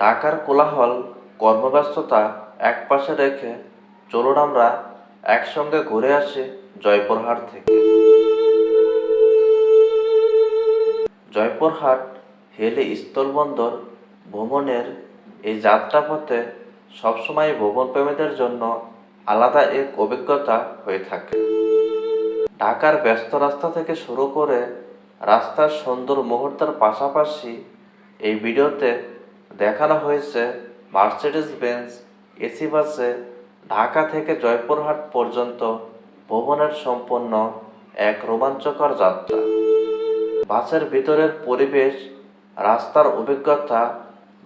ঢাকার কোলাহল, কর্মব্যস্ততা একপাশে রেখে চলুন আমরা একসঙ্গে ঘুরে আসি জয়পুরহাট থেকে। জয়পুরহাট হেলে স্থলবন্দর ভ্রমণের এই যাত্রাপথে সবসময় ভ্রমণ প্রেমীদের জন্য আলাদা এক অভিজ্ঞতা হয়ে থাকে। ঢাকার ব্যস্ত রাস্তা থেকে শুরু করে রাস্তার সুন্দর মুহূর্তের পাশাপাশি এই ভিডিওতে দেখানো হয়েছে মার্সিডিজ বেঞ্জ এসি বাসে ঢাকা থেকে জয়পুরহাট পর্যন্ত ভ্রমণের সম্পন্ন এক রোমাঞ্চকর যাত্রা। বাসের ভিতরের পরিবেশ, রাস্তার অভিজ্ঞতা,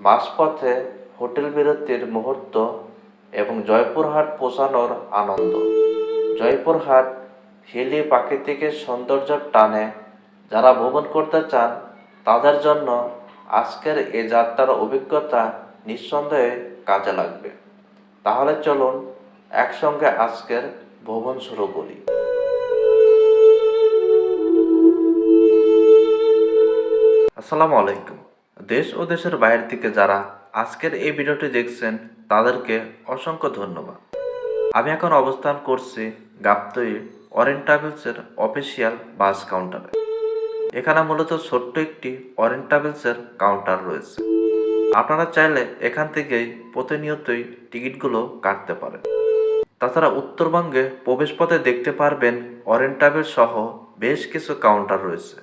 মাঝপথে হোটেল বিরতির মুহূর্ত এবং জয়পুরহাট পৌঁছানোর আনন্দ। জয়পুরহাট হিলি প্রাকৃতিকের সৌন্দর্যের টানে যারা ভ্রমণ করতে চান, তাদের জন্য আজকের এ যাত্রার অভিজ্ঞতা নিঃসন্দেহে কাজে লাগবে। তাহলে চলুন একসঙ্গে আজকের ভ্রমণ শুরু করি। আসসালামু আলাইকুম। দেশ ও দেশের বাইরে থেকে যারা আজকের এই ভিডিওটি দেখছেন, তাদেরকে অসংখ্য ধন্যবাদ। আমি এখন অবস্থান করছি গাবতই অরেঞ্জ ট্রাভেলসের অফিসিয়াল বাস কাউন্টারে এখানে মূলত ছোট্ট একটি অরেঞ্জ ট্রাভেলসের কাউন্টার রয়েছে। আপনারা চাইলে এখান থেকেই প্রতিনিয়তই টিকিটগুলো কাটতে পারেন। তাছাড়া উত্তরবঙ্গে প্রবেশপথে দেখতে পারবেন অরেঞ্জ ট্রাভেল সহ বেশ কিছু কাউন্টার রয়েছে।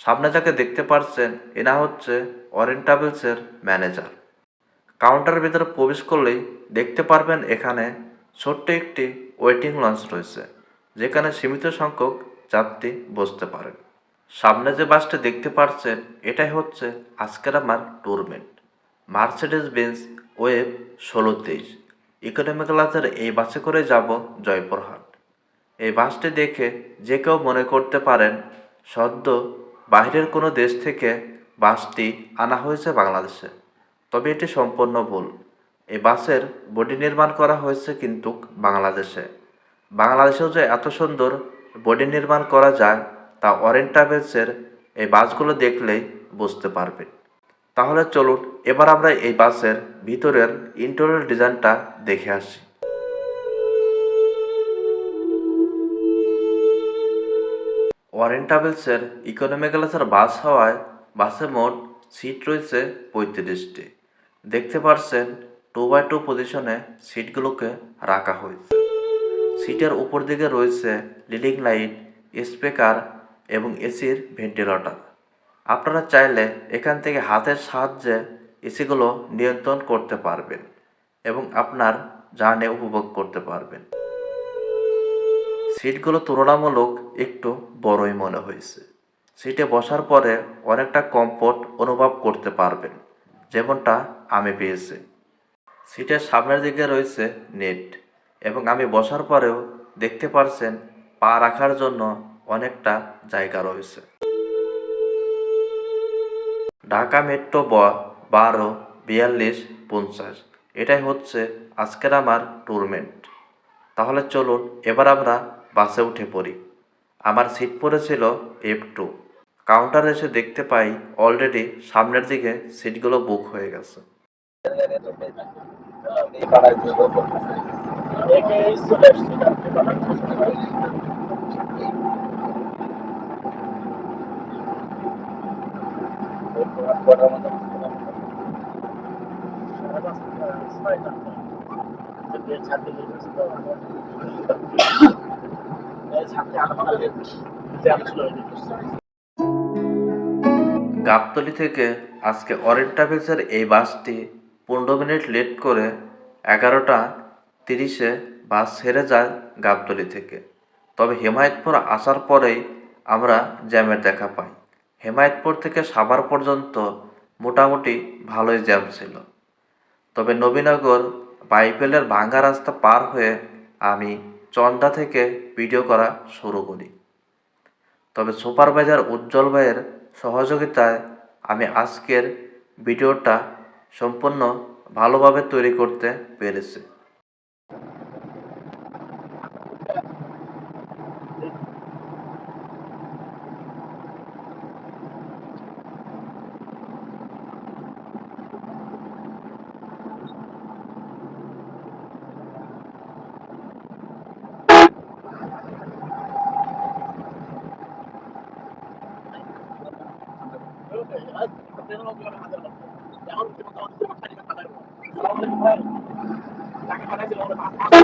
সামনে যাকে দেখতে পারছেন, এনা হচ্ছে অরেঞ্জ ট্রাভেলসের ম্যানেজার। কাউন্টারের ভিতরে প্রবেশ করলেই দেখতে পারবেন এখানে ছোট্ট একটি ওয়েটিং লঞ্চ রয়েছে, যেখানে সীমিত সংখ্যক যাত্রী বসতে পারেন। সামনে যে বাসটি দেখতে পাচ্ছেন এটাই হচ্ছে আজকের আমার ট্যুরমেন্ট মার্সিডিজ বেঞ্চ ওয়েব ষোলো তেইশ। ইকোনমি ক্লাসের এই বাসে করে যাব জয়পুরহাট। এই বাসটি দেখে যে কেউ মনে করতে পারেন, সদ্য বাইরের কোনো দেশ থেকে বাসটি আনা হয়েছে বাংলাদেশে। তবে এটি সম্পূর্ণ ভুল। এই বাসের বডি নির্মাণ করা হয়েছে কিন্তু বাংলাদেশে। বাংলাদেশেও যে এত সুন্দর বডি নির্মাণ করা যায় তা অরেঞ্জ ট্রাভেলসের এই বাসগুলো দেখলেই বুঝতে পারবেন তাহলে চলুন, এবার আমরা এই বাসের ভিতরের ইন্টেরিয়র ডিজাইনটা দেখে আসি। ওয়ারেন ট্রাভেলসের ইকোনমি ক্লাসের বাস হওয়ায় বাসে মোট সিট রয়েছে পঁয়ত্রিশটি। দেখতে পারছেন, টু বাই টু পজিশনে সিটগুলোকে রাখা হয়েছে। সিটের উপর দিকে রয়েছে লিডিং লাইট, স্পিকার এবং এসির ভেন্টিলেটর। আপনারা চাইলে এখান থেকে হাতের সাহায্যে এসিগুলো নিয়ন্ত্রণ করতে পারবেন এবং আপনার জার্নি উপভোগ করতে পারবেন। সিটগুলো তুলনামূলক একটু বড়ই মনে হয়েছে। সিটে বসার পরে অনেকটা কমফোর্ট অনুভব করতে পারবেন, যেমনটা আমি পেয়েছি। সিটের সামনের দিকে রয়েছে নেট এবং আমি বসার পরেও দেখতে পারছেন পা রাখার জন্য অনেকটা জায়গা রয়েছে। ঢাকা মেট্রো ব বারো বিয়াল্লিশ পঞ্চাশ। এটাই হচ্ছে আজকের আমার ট্যুরমেন্ট তাহলে চলুন, এবার আমরা বাসে উঠে পড়ি। আমার সিট পড়েছিল এফ টু কাউন্টারে এসে দেখতে পাই অলরেডি সামনের দিকে সিটগুলো বুক হয়ে গেছে। গাবতলি থেকে আজকে অরেঞ্জ ট্রাভেলসের এই বাসটি পনেরো মিনিট লেট করে এগারোটা তিরিশে বাস ছেড়ে যায় গাবতলি থেকে। তবে হেমায়তপুর আসার পরেই আমরা জ্যামের দেখা পাই। হেমায়তপুর থেকে সাভার পর্যন্ত মোটামুটি ভালোই জ্যাম ছিল। তবে নবীনগর বাইবেলের ভাঙ্গা রাস্তা পার হয়ে আমি চন্দা থেকে ভিডিও করা শুরু করি। তবে সুপারভাইজার উজ্জ্বল ভাইয়ের সহযোগিতায় আমি আজকের ভিডিওটা সম্পূর্ণ ভালোভাবে তৈরি করতে পেরেছি। 来就来了。吧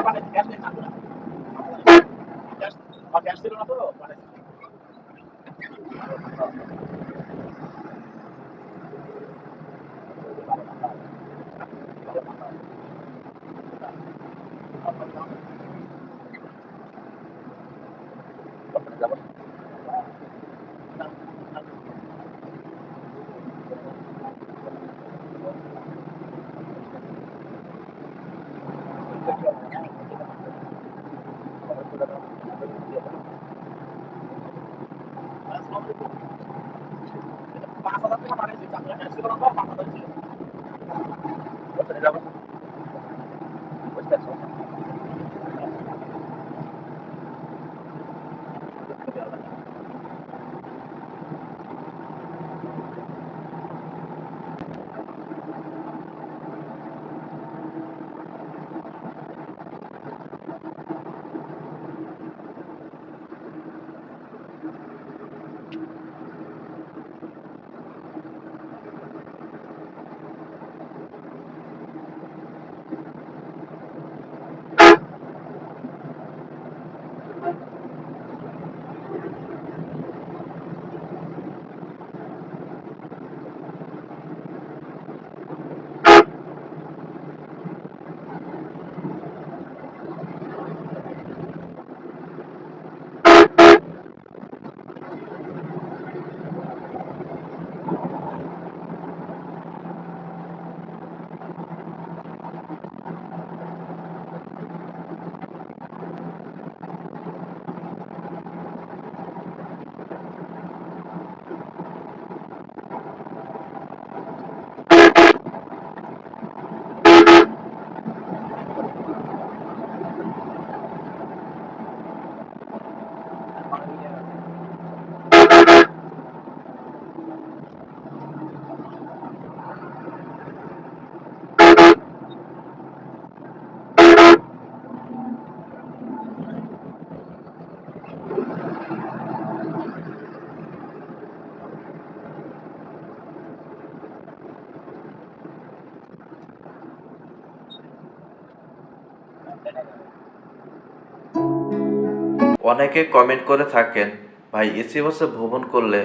অনেকে কমেন্ট করে থাকেন, ভাই এসি বাসে ভ্রমণ করলে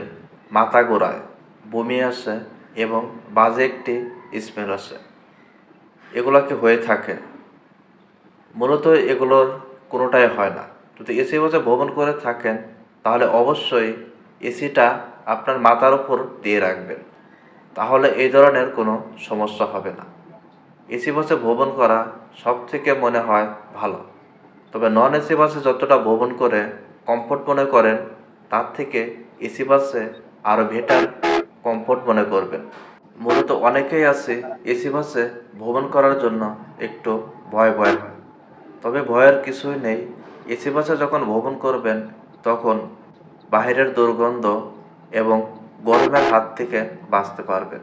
মাথা ঘোরায়, বমি আসে এবং বাজে একটি স্মেল আসে। এগুলো কি হয়ে থাকে? মূলত এগুলোর কোনোটাই হয় না। যদি এসি বাসে ভ্রমণ করে থাকেন, তাহলে অবশ্যই এসিটা আপনার মাথার উপর দিয়ে রাখবেন। তাহলে এই ধরনের কোনো সমস্যা হবে না। এসি বাসে ভ্রমণ করা সব থেকে মনে হয় ভালো। তবে নন এসি বাসে যতটা ভ্রমণ করে কমফোর্ট মনে করেন, তার থেকে এসি বাসে আরও বেটার কমফোর্ট মনে করবেন। মূলত অনেকেই আছে এসি বাসে ভ্রমণ করার জন্য একটু ভয় ভয় হয়। তবে ভয়ের কিছুই নেই। এসি বাসে যখন ভ্রমণ করবেন, তখন বাইরের দুর্গন্ধ এবং গরমের হাত থেকে বাঁচতে পারবেন।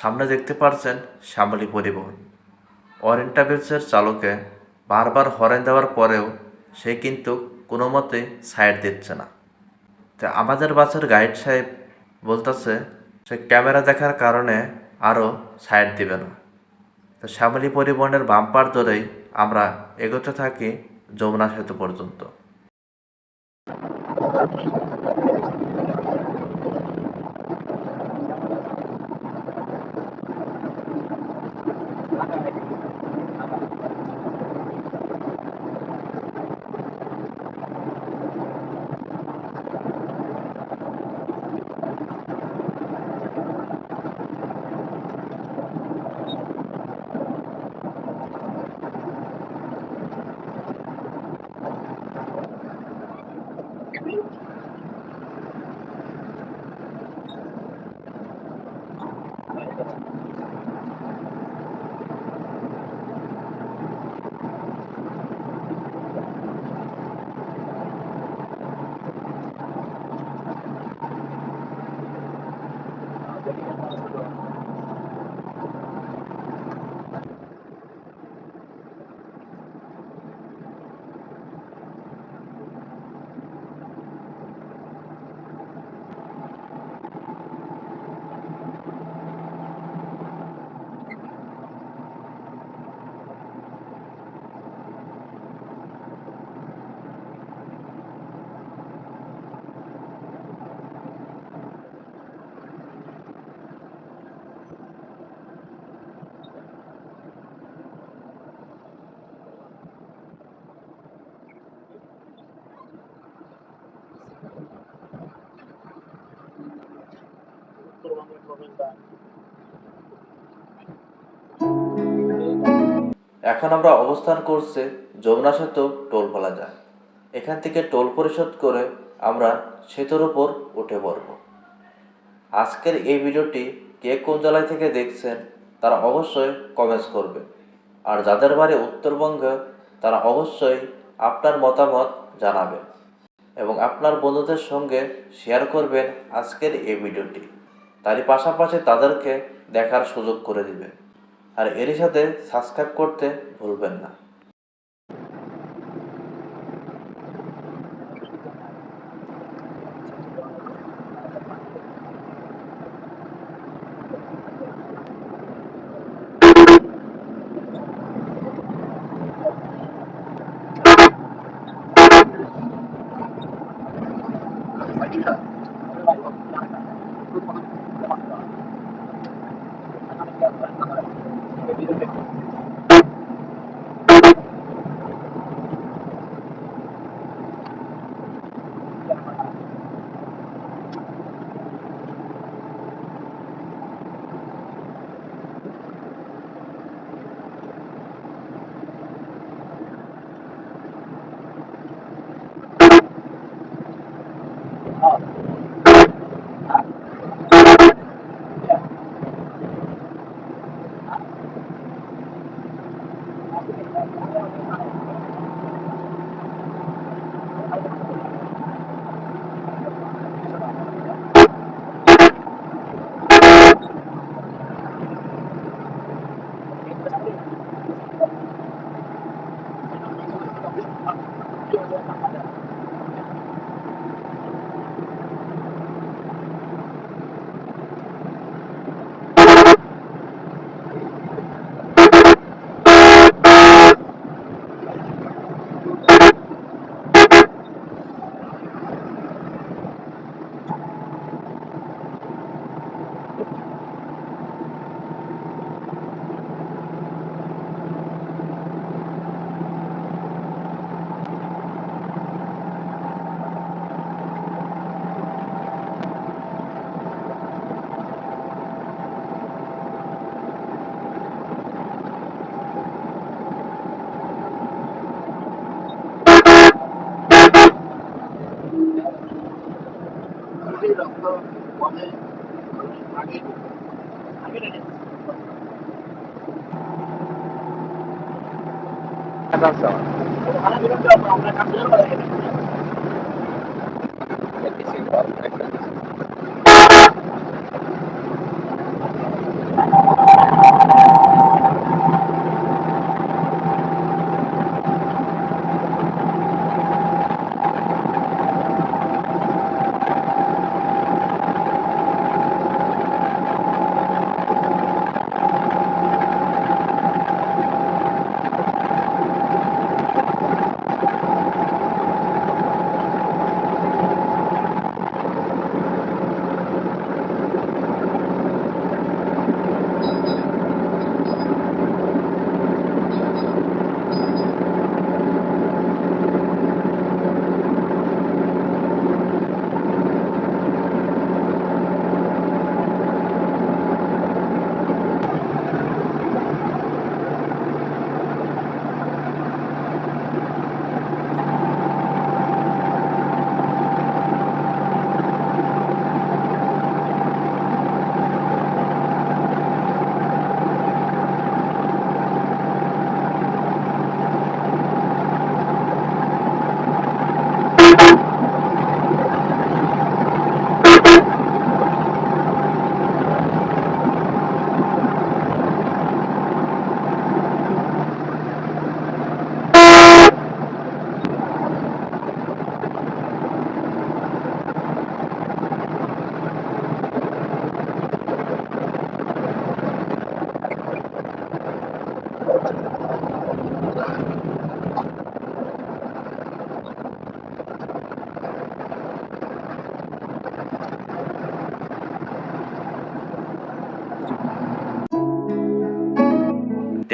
সামনে দেখতে পারছেন শ্যামলী পরিবহন। অরেন্টাবেলসের চালকে বারবার হরেন দেওয়ার পরেও সে কিন্তু কোনো মতে সাইড দিচ্ছে না। তো আমাদের বাসের গাইড সাহেব বলতেছে, সে ক্যামেরা দেখার কারণে আরও সাইড দিবে না। তো শ্যামলী পরিবহনের বাম্পার ধরেই আমরা এগোতে থাকি যমুনা সেতু পর্যন্ত। এখন আমরা অবস্থান করছি যমুনা সেতু টোল প্লাজা এখান থেকে টোল পরিশোধ করে আমরা সেতুর উপর উঠে পড়ব। আজকের এই ভিডিওটি কে কোন জেলায় থেকে দেখছেন তারা অবশ্যই কমেন্টস করবে। আর যাদের বাড়ি উত্তরবঙ্গে, তারা অবশ্যই আপনার মতামত জানাবেন এবং আপনার বন্ধুদের সঙ্গে শেয়ার করবেন আজকের এই ভিডিওটি। তারই পাশাপাশি তাদেরকে দেখার সুযোগ করে দিবেন আর এর সাথে সাবস্ক্রাইব করতে ভুলবেন না Yeah. আমরা কাজ করে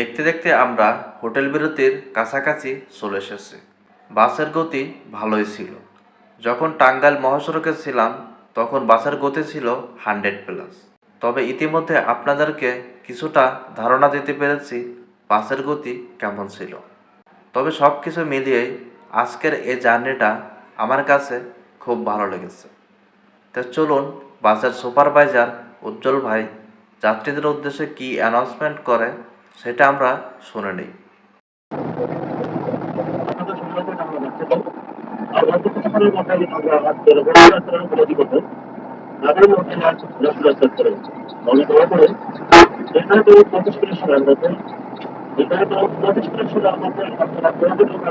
দেখতে দেখতে আমরা হোটেল বিরতির কাছাকাছি চলে এসেছি। বাসের গতি ভালোই ছিল। যখন টাঙ্গাইল মহাসড়কে ছিলাম, তখন বাসের গতি ছিল হান্ড্রেড প্লাস। তবে ইতিমধ্যে আপনাদেরকে কিছুটা ধারণা দিতে পেরেছি বাসের গতি কেমন ছিল। তবে সব কিছু মিলিয়েই আজকের এই জার্নিটা আমার কাছে খুব ভালো লেগেছে। তো চলুন বাসের সুপারভাইজার উজ্জ্বল ভাই যাত্রীদের উদ্দেশ্যে কী অ্যানাউন্সমেন্ট করে সেটা আমরা শুনে নিই। আপনাদের সুন্দর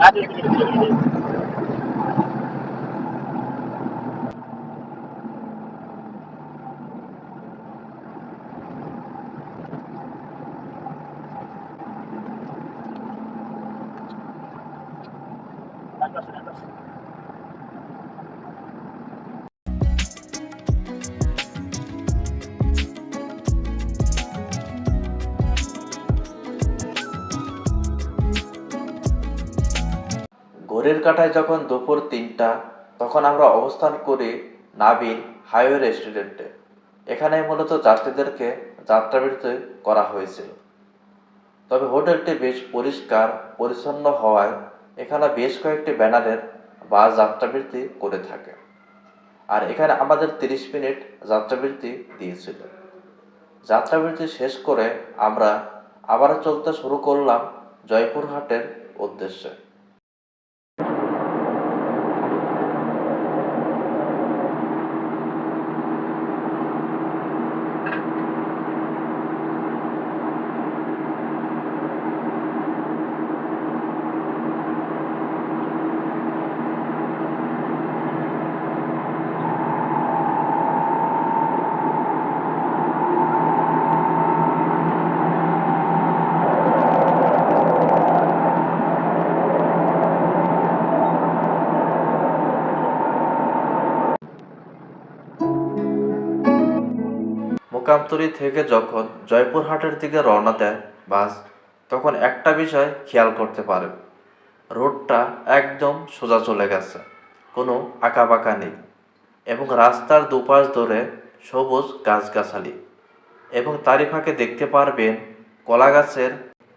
ঘড়ির কাঁটায় যখন দুপুর তিনটা, তখন আমরা অবস্থান করি নাবিল হাইওয়ে রেস্টুরেন্টে। এখানে মূলত যাত্রীদেরকে যাত্রাবিরতি করা হয়েছিল। তবে হোটেলটি বেশ পরিষ্কার, পরিচ্ছন্ন হওয়ায় এখানে বেশ কয়েকটি ব্যানারের বাস যাত্রাবৃত্তি করে থাকে। আর এখানে আমাদের তিরিশ মিনিট যাত্রাবৃত্তি দিয়েছিল। যাত্রাবৃত্তি শেষ করে আমরা আবার চলতে শুরু করলাম জয়পুরহাটের উদ্দেশ্যে। মোকামতলি থেকে যখন জয়পুরহাটের দিকে রওনা দেয় বাস, তখন একটা বিষয় খেয়াল করতে পারে। রোডটা একদম সোজা চলে গেছে। কোনো আঁকাবাঁকা নেই এবং রাস্তার দুপাশ ধরে সবুজ গাছগাছালি এবং তারই ফাঁকে দেখতে পারবেন কলা গাছের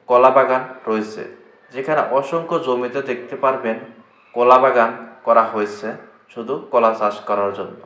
কলা বাগান রয়েছে। যেখানে অসংখ্য জমিতে দেখতে পারবেন কলা বাগান করা হয়েছে শুধু কলা চাষ করার জন্য।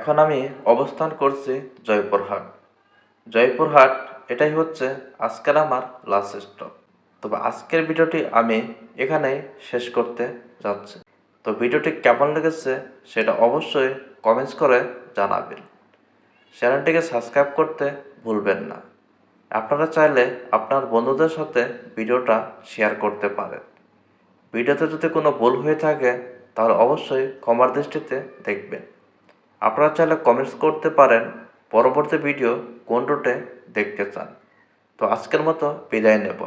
এখন আমি অবস্থান করছি জয়পুরহাট। জয়পুরহাট এটাই হচ্ছে আজকের আমার লাস্ট স্টপ তবে আজকের ভিডিওটি আমি এখানেই শেষ করতে যাচ্ছি। তো ভিডিওটি কেমন লেগেছে সেটা অবশ্যই কমেন্টস করে জানাবেন। চ্যানেলটিকে সাবস্ক্রাইব করতে ভুলবেন না। আপনারা চাইলে আপনার বন্ধুদের সাথে ভিডিওটা শেয়ার করতে পারেন। ভিডিওতে যদি কোনো ভুল হয়ে থাকে, তাহলে অবশ্যই ক্ষমার দৃষ্টিতে দেখবেন। আপনারা চাইলে কমেন্টস করতে পারেন, পরবর্তী ভিডিও কোন রুটে দেখতে চান। তো আজকের মতো বিদায় নেব।